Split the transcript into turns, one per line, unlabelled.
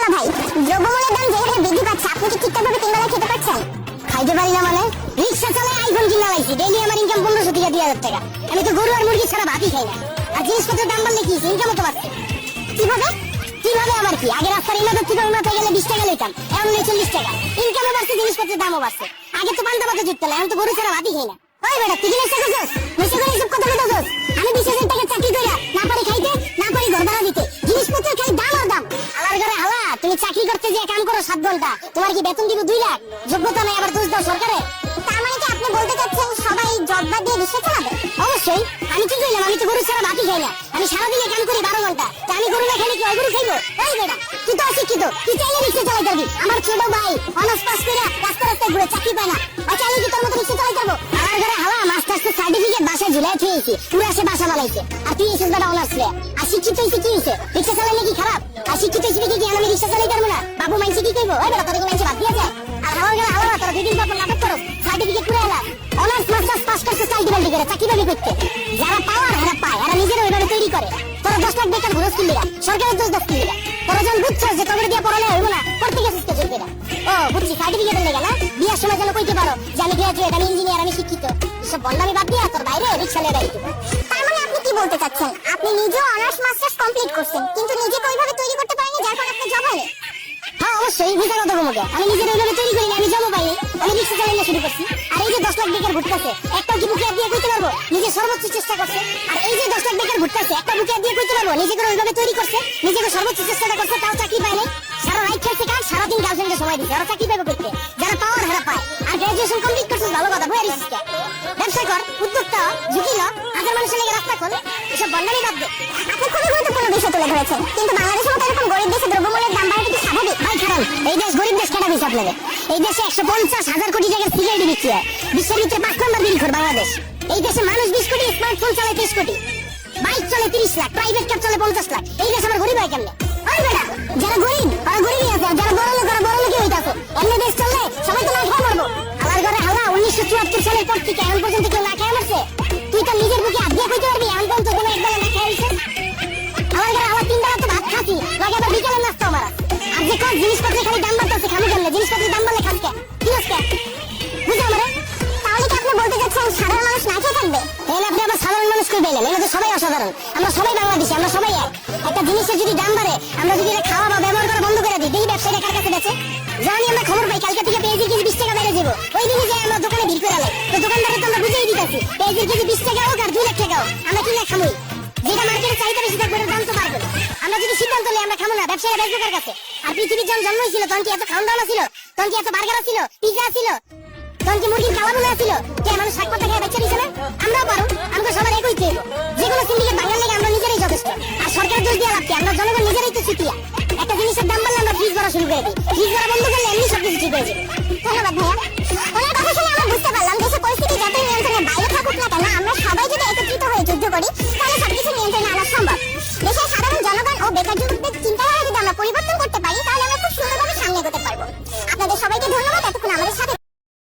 দুলা ভাই, দ্রব্যমূল্যের দাম যেভাবে বৃদ্ধি পাচ্ছে, আপনি কি ঠিকঠাকভাবে তিন বেলা খেতে পারছেন?
খাইতে পারি না মানে? রিক্সা চালাই আইফোন কিনা লাইছি ডেইলি আমার ইনকাম পনেরোশো থেকে দুই হাজার টাকা। আমি তো গরু আর মুরগি ছাড়া ভাতই খাই না। আর জিনিসপত্রের দাম বাড়লে কি ইনকামও তো বাড়ছে।
কীভাবে?
কীভাবে আবার কি? আগে রাস্তার ইমাদত থেকে উন্নত গেলে বিশ টাকা লইতাম, এখন নেই চল্লিশ টাকা। ইনকামও বাড়ছে, জিনিসপত্রের দামও বাড়ছে। আগে তো পান্তা পাতা জুটতে এখন তো গরু ছাড়া ভাতই খাই না। ওই বেটা, তুই কি নেশা করছস করে এসব কথা বলতেছস? আমি বিশ হাজার টাকা চাকরি কইরা না পারি তোমার কি বেতন দিব দুই লাখ? যোগ্যতা নাই আবার দোষ দাও সরকারে?
তার মানে কি আপনি বলতে চাচ্ছেন সবাই জব দিয়ে রিক্সা চালাবে
অবশ্যই। আমি কি কইলাম? আমি তো গরু ছাড়া বাকি খাই না। আমি সারাদিনে কাম করি বারো ঘণ্টা? তা আমি গরু না খেলে কি ওই গরু খাইবো? এই বেটা, তুই তো অশিক্ষিত। তুই চাইলে রিক্সা চালাই যাবি আমার ছোট ভাই অনার্স পাস করে রাস্তা রাস্তায় ঘুরে চাকরি পায় না। আচ্ছা চাইলে কি তোর ঝুলাই থুয়েছি পুরো সে বাসা বানাইছে। আর তুই এসেছিস বেটা অনার্স রে। আর শিক্ষিত হয়েছে কি হয়েছে? রিক্সা চালাইলে কি খারাপ? আর শিক্ষিত হয়েছে দেখে আমি রিক্সা চালাই পারব না? বাবু মাইনসি কি কইবো ওই বেটা কি বাদ দিয়ে যায় আর আমার ঘরে হাওয়া তোর দুদিন পর নাটক করো সার্টিফিকেট পুরো এলা অনার্স, মাস্টার্স, পাস করছে, চাকরি বাকরি করে, চাকরি বাকরি করতে। যারা পাওয়ার এরা পায়, এরা নিজেরা ওইভাবে তৈরি করে। তোরা দশ লাখ বেকার ঘুরস কিনবিরা সরকারের দোষ দশ কিনবিরা তোরা যখন বুঝছস যে কবর দিয়ে পড়ালে হইব না করতে গেছিস কে না? ও, বুঝছি সার্টিফিকেটের লেগে না? বিয়ার সময় যেন কইতে পারো যে আমি গ্রাজুয়েট আমি ইঞ্জিনিয়ার আমি শিক্ষিত বাদ দিয়া তোর বাইরে রিক্সা লেগে
তার মানে আপনি কি বলতে চাচ্ছেন? আপনি নিজেও অনার্স মাস্টার্স কমপ্লিট করছেন কিন্তু নিজেকে ওইভাবে তৈরি করতে পারেননি যার কারণে আপনি জব হয়নি?
হ্যাঁ অবশ্যই ভিসা কথা তোমাকে আমি নিজের ওইভাবে তৈরি করি না, আমি জমা পাই আমি রিক্সা চালানো শুরু করছি। আর এই যে দশ লাখ বেকার ঘুরতেছে একটা কি বুকে দিয়ে কইতে পারব? নিজে সর্বোচ্চ চেষ্টা করছে। আর এই যে দশ লাখ বেকার ঘুরতেছে একটা বুকে দিয়ে কইতে পারব? নিজেকে ওইভাবে তৈরি করছে নিজেকে সর্বোচ্চ চেষ্টাটা করছে তাও চাকরি পায় নাই। সারা রাত খেলছে কাজ সারাদিন গার্লফ্রেন্ডে সময় দিচ্ছে। ওরা চাকরি পাবে করতে যারা পাওয়ার হারা পায়। আর গ্রাজুয়েশন কমপ্লিট করছিস ভালো কথা বই আরিস ব্যবসা কর, উদ্যোক্তা ঝুঁকি ল হাজার মানুষের লেগে রাস্তা খোল, এসব বন্ডামি বাদ দে।
আপনি খুবই গুরুত্বপূর্ণ বিষয় তুলে ধরেছেন, কিন্তু বাংলাদেশের মতো এরকম গরিব দেশে দ্রব্যমূল্যের দাম বাড়াটা কি স্বাভাবিক?
ভাই, খারাপ। এই দেশ গরিব দেশ কেটা দিচ্ছে আপনাদের। এই দেশে একশো পঞ্চাশ হাজার কোটি টাকার সিগারেট বিক্রি হয়। বিশ্বের ভিতরে পাঁচ নম্বর বিল করে বাংলাদেশ। এই দেশে মানুষ বিশ কোটি, স্মার্টফোন চালায় ত্রিশ কোটি। বাইক চলে তিরিশ লাখ প্রাইভেট কার চলে পঞ্চাশ লাখ। এই দেশ আমার গরিব হয় কেমনে? চুয়াত্তর সালের পর থেকে এখন পর্যন্ত কেউ না খেয়ে মরছে। তুই তো নিজের বুকে হাত দিয়ে পারবি এখন পর্যন্ত কোনো একবেলা না খেয়ে হইছে আমার ঘরে আমার তিন বেলা ভাত খাচ্ছি, লাগে আবার বিকেলে নাস্তা আমার। আর যে কোন জিনিসপত্রের খালি দাম বাড়তেছে, খামু কেমনে? জিনিসপত্রের দাম বাড়লে খাস কি? হচ্ছে বুঝো আমারে।
তাহলে কি আপনি বলতে চাচ্ছেন সাধারণ মানুষ না খেয়ে থাকবে?
তাহলে আপনি আবার সাধারণ মানুষ কই পেলেন এগুলো তো সবাই অসাধারণ। আমরা সবাই বাংলাদেশি, আমরা সবাই এক। একটা জিনিসের যদি দাম বাড়ে, আমরা যদি এটা খাওয়া বা ব্যবহার করা বন্ধ করে দিই এই ব্যবসায়ীরা কার কাছে বেচে যখনই আমরা খবর পাই, কালকে থেকে পেঁয়াজের কেজি বিশ যাব ওই দিনই যে আমরা দোকানে ভিড় করে লাই তো দোকানদারে তো আমরা বুঝেই দিতেছি, পেঁয়াজের কেজি বিশ টাকা হোক আর দুই লাখ টাকা হোক, আমরা কিনে খামুই যেটা মার্কেটে চাহিদা বেশি থাকবে দাম তো বাড়বে। না। আমরা যদি সিদ্ধান্ত নিই, আমরা খাব না, ব্যবসায়ীরা বেচবে কার কাছে? আর পৃথিবীর যখন জন্ম হয়েছিল তখন কি এত খাওয়ান দাওয়া ছিল? তখন কি এত বার্গার ছিল পিজা ছিল? তখন কি মুরগির কালাবুলা ছিল? কে মানুষ শাক পাতা খেয়ে বেচে দিছে না? আমরাও পারো আমরা সবার একই চেয়ে। যে কোনো সিন্ডিকেট বাঙাল লেগে আমরা নিজেরাই যথেষ্ট। আর সরকার দোষ দিয়ে লাভ কি? আমরা জনগণ নিজেরাই তো চুতিয়া একটা জিনিসের দাম বাড়লে আমরা ফ্রিজ ভরা শুরু করে দিই। ফ্রিজ ভরা বন্ধ করলে এমনি সবকিছু ঠিক হয়ে যাবে
ধন্যবাদ ভাইয়া।